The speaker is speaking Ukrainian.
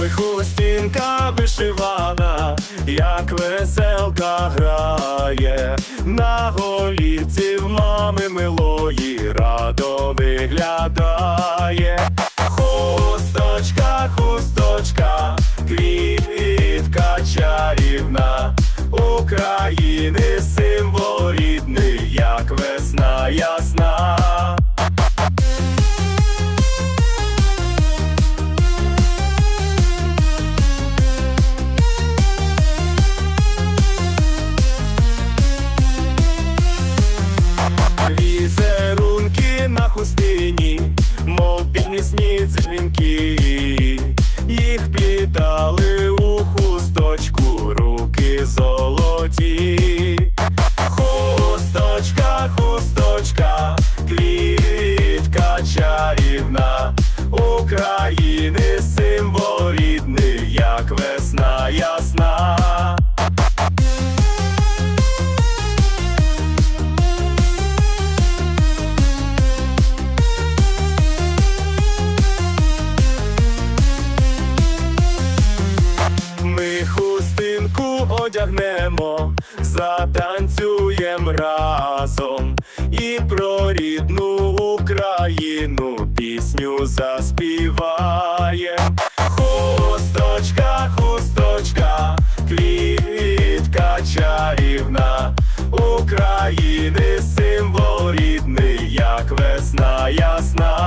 хустинка вишивана, як веселка грає, на голівці в мами милої радо виглядає. Хусточка, хусточка, квітка чарівна, України символ золоті. Хусточка, хусточка, квітка чарівна, України символ одягнемо, затанцюєм разом і про рідну Україну пісню заспіває Хусточка, хусточка, квітка чарівна України символ рідний, як весна ясна.